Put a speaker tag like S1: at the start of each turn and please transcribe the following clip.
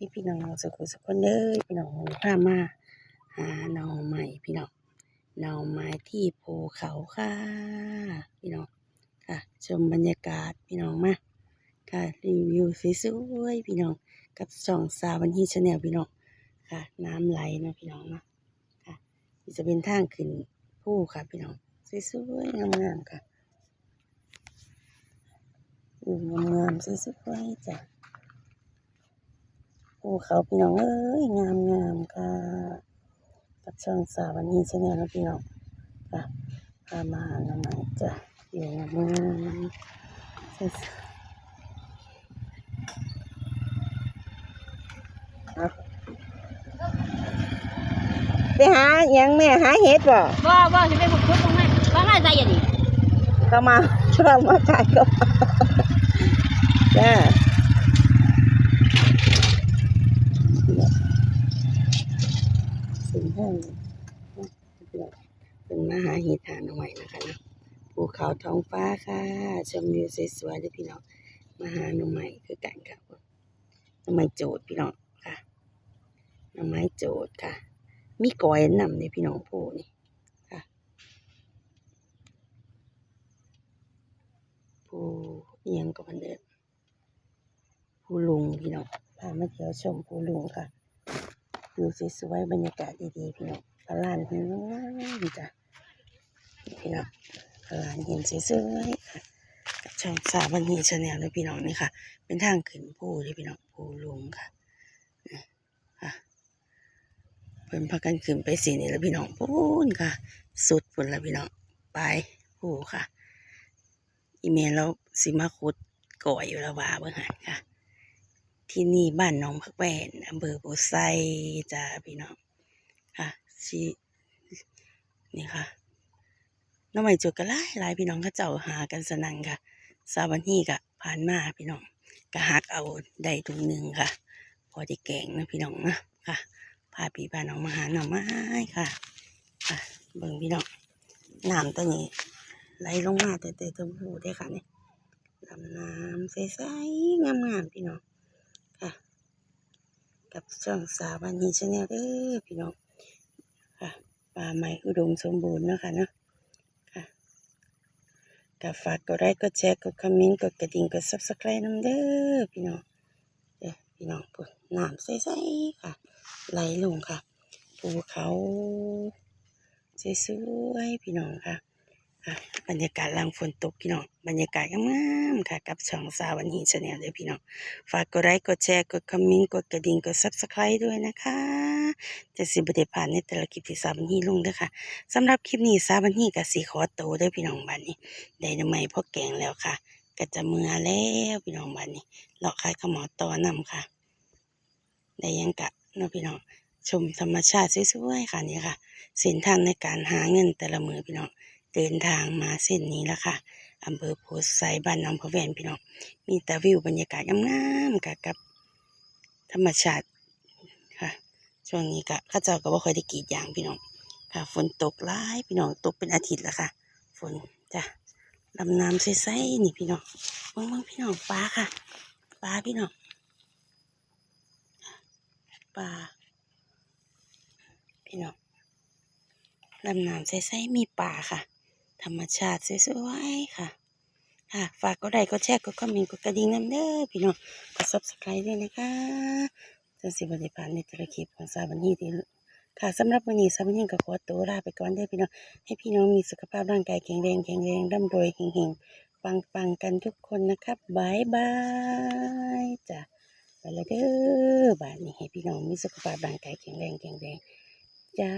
S1: ดีพี่น้องสุขสุขคนเด้อพี่น้องพามาหาหน่อใหม่พี่น้องหน่อไม้ที่ภูเขาค่ะพี่น้องค่ะ ชมบรรยากาศพี่น้องมาค่ะรีวิวสวยๆพี่น้องกับช่องสาวันฮีชาแนลพี่น้องค่ะ น้ำไหลเนาะพี่น้องนาะค่ะจะเป็นทางขึ้นภูค่ะพี่น้องสวยๆงามๆค่ะอยู่งามๆสวยๆจ้ะ ภูเขาพี่น้องเอ้ยงามงามๆค่ะกับช่องสาววันนี้ชาแนลนะพี่น้องค่ะพามาหาหน่อไม้จ้ะอยู่งามงามไปหาหยังแม่หาเห็ดบ่
S2: บ่บ่สิไปบุกทุบตรงนั้นว่ามาใจอย่างนี้
S1: เข้ามาช่วยมาขายก็จ้าสิ่งห้องเป็น มาหาเห็ดหาหน่อไม้นะคะเนาะภูเขาท้องฟ้าค่ะชมวิวสวยๆเลยพี่น้องมาหาหน่อไม้คือกันค่ะหน่อไม้โจดพี่น้องค่ะหน่อไม้โจดค่ะ มีกอยนำในพี่น้องผู้นี่ค่ะผู้เอียงกับมันเดิมผู้ลุงพี่น้องพามาเที่ยวชมผู้ลุงค่ะวิวสวยๆบรรยากาศดีๆพี่น้องพลานหินดีจ้ะ พี่น้องพลานหินสวยๆกับช่องสาบันนี้ชาแนลเลยพี่น้องนี่ค่ะ เป็นทางขึ้นผู้เลยพี่น้องผู้ลุงค่ะค่ะเพิ่นพากันขึ้นไปสีนี่แล้วพี่น้องพูนค่ะ สุดปุ่นแล้วพี่น้องไปผู้ค่ะ อีเมลเราสิมาขุดก่อยอยู่ล้วว่าเบิ่งหันค่ะ ที่นี่บ้านน้องพักแวนอำเภอโพไซจ้าพี่น้องค่ะชีนี่ค่ะ น้องใหม่จุดก็หลายหลายพี่น้องเขาเจ้าหากันสนั่นค่ะสาวันนี้ก็ผ่านมาพี่น้องก็หักเอาได้ถุงหนึ่งค่ะ พอได้แกงนะพี่น้องนะค่ะพาพี่พาน้องมาหาหน่อไม้ค่ะค่ะ เบิ่งพี่น้องน้ำตัวนี้ไหลลงมาแต่แต่ตัวผู้ได้ค่ะเนี่ยลำน้ำใสๆงามๆพี่น้องค่ะ กับช่องสาวันนี้ชาแนลเด้อพี่น้องค่ะป่าไม้อุดมสมบูรณ์นะคะเนาะ กับฝากกดไลค์กดแชร์กดคอมเมนต์กดกระดิ่งกดซับสไครต์น้ำเด้อพี่น้องเด้อพี่น้องปุ่นน้ำใสๆค่ะ ไหลลงค่ะภูเขาสวยๆพี่น้องค่ะบรรยากาศลังฝนตกพี่น้องบรรยากาศงามๆค่ะ กับช่องสาวันฮีชาแนลเลยพี่น้องฝากกดไลค์กดแชร์กดคอมเมนต์กดกระดิ่งกดซับสไครต์ด้วยนะคะ จะสิบได้ผ่านในแต่ละคลิปที่สาวันฮีลงเด้อค่ะสำหรับคลิปนี้สาวันฮีกับสีขอโตด้อพี่น้องบ้านนี้ได้น้ำใหม่พ่อแกงแล้วค่ะก็จะเมื่อแล้วพี่น้องบ้านนี้เลาะขายขมอตอนำค่ะได้ยังกะนะพี่น้องชมธรรมชาติสวยๆค่ะนี่ค่ะเส้นทางในการหาเงินแต่ละมือพี่น้องเดินทางมาเส้นนี้แล้วค่ะอำเภอโพไซบ้านน้องพะแวนพี่น้องมีแต่วิวบรรยากาศงามๆกับธรรมชาติ ช่วงนี้ก็ข้าเจ้าก็บ่ค่อยได้กรีดยางพี่น้องค่ะ ฝนตกหลายพี่น้องตกเป็นอาทิตย์แล้วค่ะ ฝนจ้ะลำน้ำใสๆนี่พี่น้องเบิ่งๆพี่น้องปลาค่ะปลาพี่น้องปลาพี่น้องลำน้ำใสๆมีป่าค่ะ ธรรมชาติสวยๆค่ะ ค่ะ ฝากกดไลค์กดแชร์กดคอมเมนต์กดกระดิ่งน้ำเด้อพี่น้องกด subscribe ด้วยนะคะ จนสิบวันผ่านในแต่ละคลิจของสาวันนี้ที่ค่ะสำหรับวันนี้สาวันนี้ก็ขอตัวลาไปก่อนเด้อพี่น้อง ให้พี่น้องมีสุขภาพร่างกายแข็งแรงแข็งแรงร่ำรวยเฮงๆปังๆกันทุกคนนะครับบายบายจ้ะไปแล้วเด้อบ้านนี้ให้พี่น้องมีสุขภาพร่างกายแข็งแรงแข็งแรงจ้า